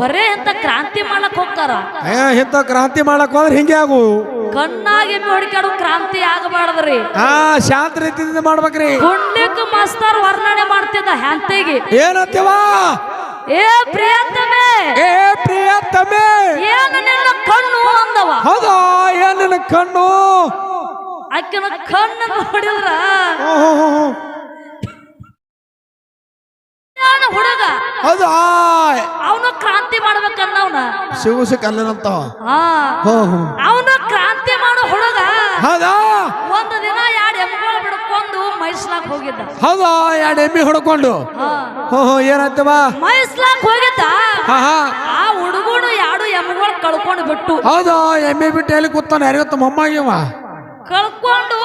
ಬರೇ ಅಂತ ಕ್ರಾಂತಿ ಮಾಡಕ್ ಹೋಗ್ತಾರ. ಏ ಇಂಥ ಕ್ರಾಂತಿ ಮಾಡಕ್ ಹೋದ್ರೆ ಹಿಂಗೆ ಆಗು. ಕಣ್ಣಾಗಿ ನೋಡ್ಕೊಂಡು ಕ್ರಾಂತಿ ಆಗಬಾರ್ದ್ರಿ. ಹಾ ಶಾಂತ ರೀತಿಯಿಂದ ಮಾಡ್ಬೇಕ್ರಿ. ಪುಣ್ಯಕ್ ಮಾಸ್ತರ್ ವರ್ಣನೆ ಮಾಡ್ತಿದ್ದ ಹ್ಯಾಂತಿಗೆ. ಏನಂತೀವ? ಏ ಪ್ರಿಯತಮೆ. ಏ ಪ್ರಿಯತಮೆ. ಏನ ನಿನ್ನ ಕಣ್ಣು ಅಂದವ? ಹೌದು? ಏನ್ ನಿನ್ನ ಕಣ್ಣು? ಆಕಿನ ಕಣ್ಣು ನೋಡಿದ್ರ ಓಹೋ. ಹುಡುಗ? ಹೌದಾ ಅವನು ಕ್ರಾಂತಿ ಮಾಡ್ಬೇಕನ್ನವನ ಶಿವ ಕಲ್ಲನಂತ. ಅವನು ಕ್ರಾಂತಿ ಮಾಡೋ ಹುಡುಗ ಹೌದಾ? ಒಂದು ದಿನ ಎರಡು ಎಮ್ಮೆಗಳು ಬಿಡ್ಕೊಂಡು ಮೈಸ್ಲಾಕ್ ಹೋಗಿದ್ದ. ಹೌದಾ ಎರಡು ಎಮ್ಮೆ ಹೊಡ್ಕೊಂಡು. ಹಾ. ಏನಂತವ ಮೈಸ್ಲಾಕ್ ಹೋಗಿದ್ದ? ಆ ಹುಡುಗನು ಎರಡು ಎಮ್ಮೆಗಳು ಕಳ್ಕೊಂಡು ಬಿಟ್ಟು. ಹೌದಾ ಎಮ್ಮೆ ಬಿಟ್ಟು ಎಲ್ಲಿ ಕೂತಾನೆ? ಯಾರಿಗೊತ್ತ ಮೊಮ್ಮಾಗಿವ? ಕಳ್ಕೊಂಡು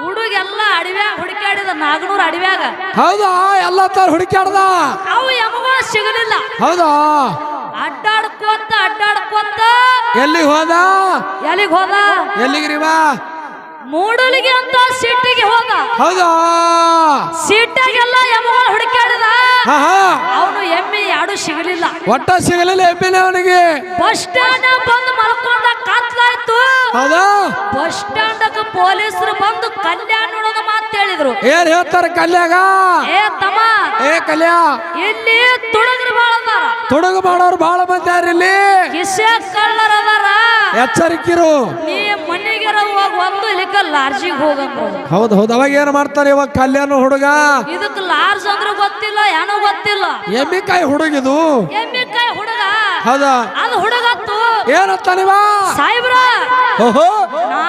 ಹುಡುಗೆಲ್ಲ ಅಡವೆ ಹುಡುಕಾಡಿದ ನಾಗನೂರ್ ಅಡವ್ಯಾಗ. ಹೌದಾ? ಎಲ್ಲ ತರ ಹುಡುಕಾಡ್ದ ಅವು ಎಮ್ಗಳು ಸಿಗಲಿಲ್ಲ. ಹೌದಾ? ಅಡ್ಡಾಡ್ಕೋತ ಅಡ್ಡಾಡ್ಕೋತ. ಎಲ್ಲಿಗೆ ಹೋದ? ಎಲ್ಲಿಗೆ ಹೋದ? ಎಲ್ಲಿಗ್ರಿವಾ ಮೂಡಲಿಗೆ ಅಂತ ಸಿಟ್ಟಿಗೆ ಹೋದ. ಹೌದಾ? ಸಿಟ್ಟಾಗೆಲ್ಲ ಎಮ್ಗಳು ಹುಡುಕಾಡಿದ ಅವನು ಎಮ್ಮೆ ಯಾಡು ಸಿಗಲಿಲ್ಲ. ಒಟ್ಟ ಸಿಗಲಿಲ್ಲ ಎಮ್ಮಿನ ಅವನಿಗೆ. ಬಸ್ ಸ್ಟ್ಯಾಂಡ್ ಬಂದು ಮಲ್ಕೊಂಡ ಕತ್ಲಾಯ್ತು. ಹೌದಾ? ಬಸ್ ಸ್ಟ್ಯಾಂಡ್ ಪೊಲೀಸರು ಬಂದು ಕಲ್ಯಾಣ ನೋಡೋದು ಮಾತು ಹೇಳಿದ್ರು. ಏನ್ ಹೇಳ್ತಾರ ಕಲ್ಯಾಗ? ಏ ತಮ್ಮ. ಏ ಕಲ್ಯಾ? ಇಲ್ಲಿ ತುಡುಗ ಬಾಳ ಅದಾರ. ತೊಡಗು ಮಾಡೋರು ಬಹಳ ಮಂದಿ ಯಾರು ಇಲ್ಲಿ? ಕಿಸೆ ಕಳ್ಳರ ಅದಾರ. ಎಚ್ಚರಿಕಿರು. ನೀ ಮನೆಗೆ ಹೋಗಿ ಒಂದು ಇಲ್ಲಿಕ ಲಾರ್ಜಿಗೆ ಹೋಗಂದ್ರು ಹೌದು ಹೌದು ಅವಾಗ ಏನ್ ಮಾಡ್ತಾರೆ ಇವಾಗ ಕಲ್ಯಾಣ ಹುಡುಗ? ಇದಕ್ ಲಾರ್ಜ್ ಅಂದ್ರೆ ಗೊತ್ತಿಲ್ಲ ಏನೋ ಗೊತ್ತಿಲ್ಲ. ಎಮ್ಮಿಕಾಯಿ ಹುಡುಗಿದು ಎಮ್ಮಿಕಾಯಿ ಹುಡುಗ. ಹೌದಾ? ಅದು ಹುಡುಗತ್ತು. ಏನತ್ತ ನೀವ? ಸಾಯಿಬ್ರ ಓಹೋ. ನಾ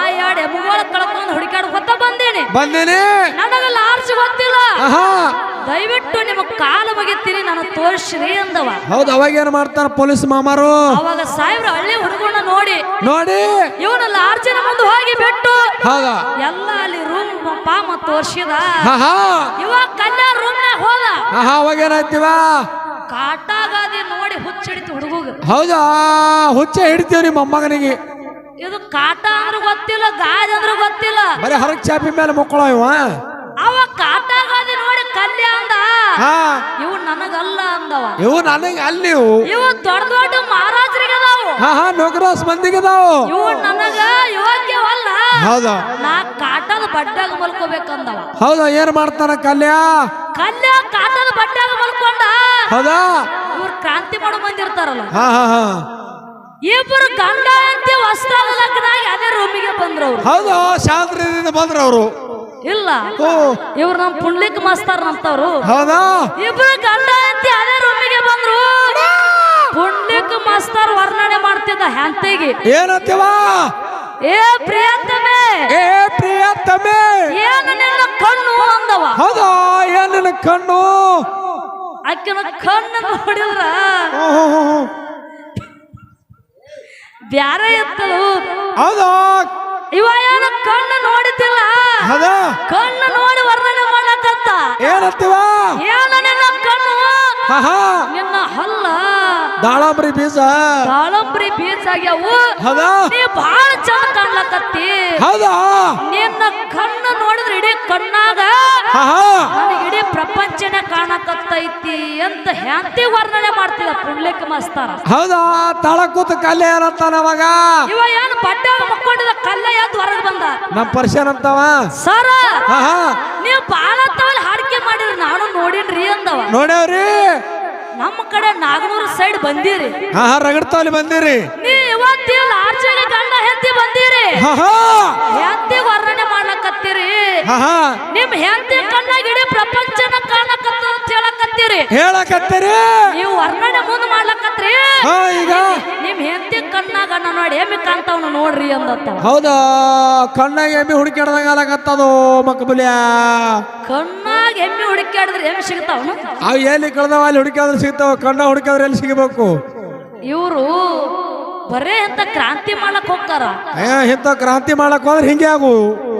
ಹುಡುಕಾಡ್ ಹೊತ್ತ ಬಂದೀನಿ. ಬಂದೇನೆ. ನನಗ ಲಾರ್ಜ್ ಗೊತ್ತಿಲ್ಲ. ದಯವಿಟ್ಟು ನಿಮ್ಮ ಕಾಲ ಮುಗಿತೀನಿ ನಾನು ತೋರಿಸ್ರಿ ಅಂದವ ಹೌದು ಅವಾಗ ಏನ್ ಮಾಡ್ತಾರ ಪೊಲೀಸ್ ಮಾಮಾರು? ಅವಾಗ ಸಾಹೇಬ್ರ ಹಳ್ಳಿ ಹುಡುಗನ ನೋಡಿ. ನೋಡಿ. ಇವನು ಲಾರ್ಜಿನ ಮುಂದೆ ಹೋಗಿ ಬಿಟ್ಟು. ಎಲ್ಲ ಅಲ್ಲಿ ರೂಮ್ ಪಾಮ ತೋರ್ಸಿದ. ಇವಾಗ ಕಲ್ಯಾಣ ರೂಮ್ ಹೋದ. ಅವಾಗ ಏನಾಯ್ತಿವ ಕಾಟಾಗಾದಿ ನೋಡಿ ಹುಚ್ಚಿಡಿತು ಹುಡುಗ ಹೌದಾ? ಹುಚ್ಚ ಹಿಡಿತೀವಿ ನಿಮ್ಮ ಮೊಮ್ಮಗನಿಗೆ ಇದು ಕಾಟ ಅಂದ್ರೆ ಗೊತ್ತಿಲ್ಲ ಗಾಜ್ ಅಂದ್ರೆ ಗೊತ್ತಿಲ್ಲ. ಬರೀ ಹೊರಗ್ ಚಾಪಿ ಮೇಲೆ ಮಕ್ಕಳು ಇವ? ಅವ ಕಾಟಾಗಾದಿ ನೋಡಿ ಕಲ್ಯ ಅಂದ. ಹಾ. ಇವು ನನಗಲ್ಲ ಅಂದವ. ಇವು ನನಗೆ ಅಲ್ಲಿ ಇವು ದೊಡ್ಡ ದೊಡ್ಡ ಮಹಾರಾಜರಿಗೆ ಅದಾವು. ಹಾ ಹಾ ನೌಕರಾಸ್ ಮಂದಿಗೆ ಅದಾವು. ಇವು ನನಗ ಯೋಗ್ಯವಲ್ಲ. ಹೌದಾ? ನಾ ಕಾಟದ ಬಡ್ಡಾಗ ಮಲ್ಕೋಬೇಕಂದವ. ಹೌದಾ ಏನ್ ಮಾಡ್ತಾನ ಕಲ್ಯಾ? ಕಲ್ಯ ಕಾಟದ ಬಡ್ಡಾಗ ಮಲ್ಕೊಂಡ. ಹೌದಾ? ಇವ್ರು ಕ್ರಾಂತಿ ಮಾಡೋ ಬಂದಿರ್ತಾರಲ್ಲ ಹಾ ಹಾ ಹಾ. ಇಬ್ಬರು ಗಂಡ ಹೆಂಡತಿ ವಸ್ತ್ರಾದ ಅದೇ ರೂಮಿಗೆ ಬಂದ್ರು ಅವ್ರು ಹೌದು ಶಾಂತಿಯಿಂದ ಬಂದ್ರ ಅವರು ಇಲ್ಲ. ಓ. ಇವ್ರು ನಮ್ ಪುಂಡ್ಲಿಕ್ ಮಾಸ್ತರ್ ಅಂತವ್ರು ಹೌದಾ? ಇಬ್ರು ಗಂಡ ಹೆಂಡತಿ ಅದೇ ರೂಮಿಗೆ ಬಂದ್ರು. ಪುಂಡ್ಲಿಕ್ ಮಾಸ್ತರ್ ವರ್ಣನೆ ಮಾಡ್ತಿದ್ದ ಹೆಂಡತಿಗೆ ಏನಂತೀವ? ಏ ಪ್ರಿಯತಮೆ. ಏ ಪ್ರಿಯತಮೆ. ಏನ ನಿನ್ನ ಕಣ್ಣು ಅಂದವ? ಹೌದಾ? ಏನ್ ನಿನ್ನ ಕಣ್ಣು? ಆಕಿನ ಕಣ್ಣು ನೋಡಿದ್ರ. ಬ್ಯಾರೆ ಎತ್ತಲು. ಹೌದಾ? ಇವ ಯಾರ ಕಣ್ಣು ನೋಡಿತಿಲ್ಲ ಕಣ್ಣು ನೋಡಿ ವರ್ಣನೆ ಮಾಡಕತ್ತ. ಏನತ್ತಿವ? ಏನ ನಿನ್ನ ಕಣ್ಣು? ನಿನ್ನ ಹಲ್ಲ. ದಾಳಂಬ್ರಿ ಬೀಜ. ದಾಳಂಬ್ರಿ ಬೀಜ ಆಗ್ಯಾವು. ನೀ ಬಹಳ ಚಂದ ಕಾಣ್ಲಕತ್ತಿ. ಹೌದಾ? ನಿನ್ನ ಕಣ್ಣು ನೋಡಿದ್ರೆ ಇಡೀ ಕಣ್ಣಾಗ ನನಗೆ ಇಡೀ ಪ್ರಪಂಚನೇ ಕಾಣಕತ್ತೈತಿ ಅಂತ ಹ್ಯಾಂತಿ ವರ್ಣನೆ ಮಾಡ್ತಿದ ಪುಂಡ್ಲಿಕ್ ಮಸ್ತಾರ. ಹೌದಾ? ತಳ ಕೂತ ಕಲ್ಲೆ ಏನಂತಾನ ಅವಾಗ? ಇವ ಏನು ಬಟ್ಟೆ ಮುಕ್ಕೊಂಡಿದ ಕಲ್ಲ ಅಂತ ಹೊರಗೆ ಬಂದ? ನಮ್ಮ ಪರ್ಶನ್ ಅಂತವ? ಸರ ನೀವು ಬಾಳ ತವಲ್ ಹಾಡಿಕೆ ಮಾಡಿದ್ರಿ ನಾನು ನೋಡಿನ್ರಿ ಅಂದವ. ನೋಡ್ಯಾವ್ರಿ? ನಮ್ಮ ಕಡೆ ನಾಗನೂರು ಸೈಡ್ ಬಂದಿರಿ. ಹಾ ಹಾ ರಗಡ್ತಾವಲ್ಲಿ ಬಂದಿರಿ. ನೀ ಇವತ್ತಿಲ್ಲ ಆರ್ಚೆಗೆ ಗಂಡ ಹೆಂಡತಿ ಬಂದಿರಿ? ಹೆತ್ತಿ ವರ್ಣನೆ ಮಾಡ್ಲಕತ್ತೀರಿ? ನಿಮ್ ಹೆಂಡತಿ ಕಣ್ಣಾಗ ಇಡೀ ಪ್ರಪಂಚನ ಕಾಣಕತ್ತ ಅಂತ ಹೇಳಕತ್ತೀರಿ? ಹೇಳಕತ್ತೀರಿ? ನೀವು ವರ್ಣನೆ ಮುಂದೆ ಮಾಡ್ಲಕತ್ರಿ ಈಗ. ನಿಮ್ ಹೆಂಡತಿ ಕಣ್ಣಾಗ ನೋಡಿ ಎಮ್ಮಿ ಕಾಣ್ತಾವನು ನೋಡ್ರಿ ಅಂದತ್ತ. ಹೌದಾ? ಕಣ್ಣಾಗ ಎಮ್ಮಿ ಹುಡುಕ್ಯಾಡ್ದಂಗ ಆಗತ್ತದು ಮಕ್ಕಬುಲ್ಯ ಕಣ್ಣಾಗ ಎಮ್ಮಿ ಹುಡುಕಾಡಿದ್ರೆ ಎಮ್ಮಿ ಸಿಗ್ತಾವನು? ಅವು ಎಲ್ಲಿ ಕಳ್ದವ ಅಲ್ಲಿ ಹುಡುಕಾದ್ರೆ ಸಿಗ್ತಾವ ಕಣ್ಣ ಹುಡುಕಾದ್ರೆ ಎಲ್ಲಿ ಸಿಗಬೇಕು? ಇವರು ಬರೇ ಅಂತ ಕ್ರಾಂತಿ ಮಾಡಕ್ ಹೋಗ್ತಾರ. ಏ ಇಂಥ ಕ್ರಾಂತಿ ಮಾಡಕ್ ಹೋದ್ರೆ ಹಿಂಗೆ ಆಗು.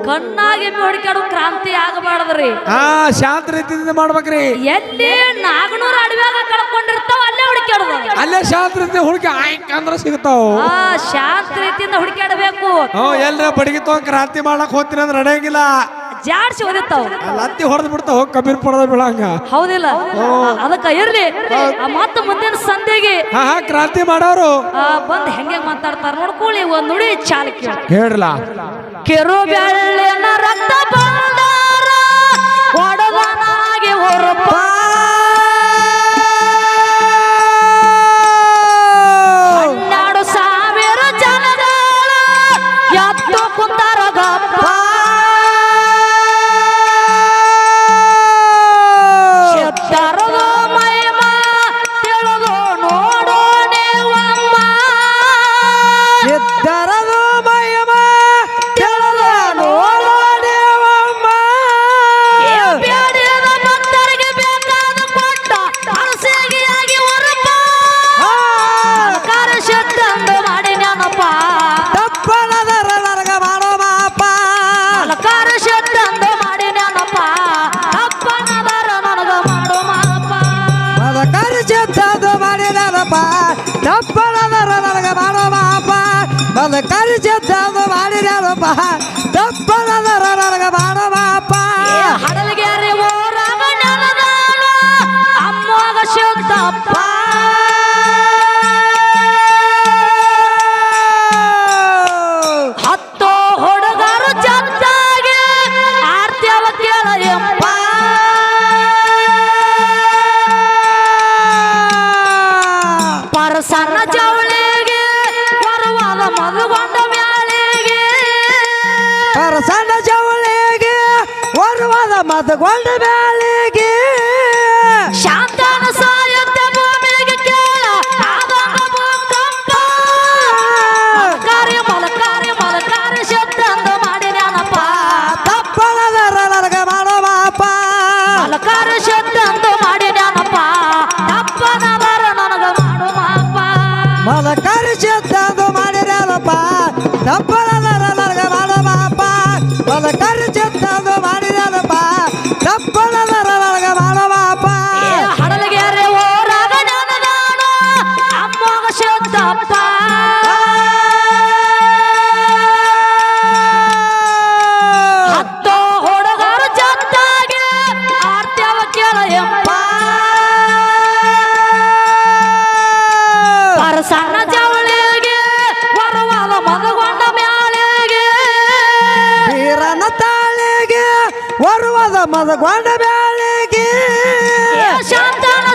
ಕಣ್ಣಾಗಿ ಹುಡುಕಾಡು ಕ್ರಾಂತಿ ಆಗಬಾರ್ದ್ರಿ. ಹಾ ಶಾಂತ ರೀತಿಯಿಂದ ಮಾಡ್ಬೇಕ್ರಿ. ಎಲ್ಲಿ ನಾಗನೂರ ಅಡವ್ಯಾಗ ಕಳ್ಕೊಂಡಿರ್ತಾವ ಅಲ್ಲೇ ಹುಡುಕಾಡುದು ಅಲ್ಲೇ ಶಾಂತ ರೀತಿ ಹುಡುಕಿ ಆಯ್ಕ ಅಂದ್ರೆ ಸಿಗ್ತಾವ. ಆ ಶಾಂತ ರೀತಿಯಿಂದ ಹುಡುಕಾಡಬೇಕು ಹ್ಞೂ ಎಲ್ರ ಬಡಗಿ ತಗೊಂಡ್ ಕ್ರಾಂತಿ ಮಾಡಕ್ ಹೋಗ್ತೀನಿ ಅಂದ್ರೆ ನಡೆಯಂಗಿಲ್ಲ. ಜಾಡ್ಸಿ ಓದಿರ್ತಾವ ಲತ್ತಿ ಹೊಡೆದ್ ಬಿಡ್ತಾವ ಕಬೀರ್ ಪಡದ ಬಿಡಂಗ ಹೌದಿಲ್ಲ. ಅದಕ್ಕ ಇರ್ಲಿ. ಆ ಮತ್ತ ಮುಂದಿನ ಸಂಧಿಗೆ ಹಾ ಹಾ ಕ್ರಾಂತಿ ಮಾಡೋರು. ಆ ಬಂದ್ ಹೆಂಗೆ ಮಾತಾಡ್ತಾರ ನೋಡ್ಕೊಳ್ಳಿ ಒಂದ್ ನುಡಿ ಚಾಲಕಿ ಹೇಳ್ರಲ್ಲ ಕೆರು ಬೆಳ್ಳಿನ ರಕ್ತ ಬಂದಾರ ಒಡದನಾಗಿ ಹೊರಪ ಸಿದ್ಧರದು ಅದ ಕರಿಚಿದ್ದದು ಮಾಡಿದನಪ್ಪ ತಪ್ಪದ ಹಡಲಿಗೆ ಅರಿವೋ ಅಮ್ಮಗ ಶುದ್ಧಪ್ಪ ಸಣ್ಣ ಜವಳಿಗೆ ಒರುವಾದ ಮತಗೊಂಡ ಬ್ಯಾಳಿಗೆ. ಶಾಂತನ ಸಾಯುತ್ತ ಭೂಮಿಗೆ ಕೇಳ ಆದಂಗ ಭೂಕಂಪ. ಮಲಕಾರಿ ಮಲಕಾರಿ ಮಲಕಾರಿ ಶಬ್ದಂದು ಮಾಡಿ ನೆನಪ ತಪ್ಪನದರ ನನಗ ಮಾಡೋ ಮಾಪ ಮಲಕಾರಿ ಶಬ್ದಂದು ಮಾಡಿ ನೆನಪ ತಪ್ಪನವರ ನನಗ ಮಾಡು ಮಾಪ. ಮದ ಕರಿಚಿದ್ದದು ಮಾಡಿದನಪ್ಪ ತಪ್ಪನದರ ಶಾಂತನ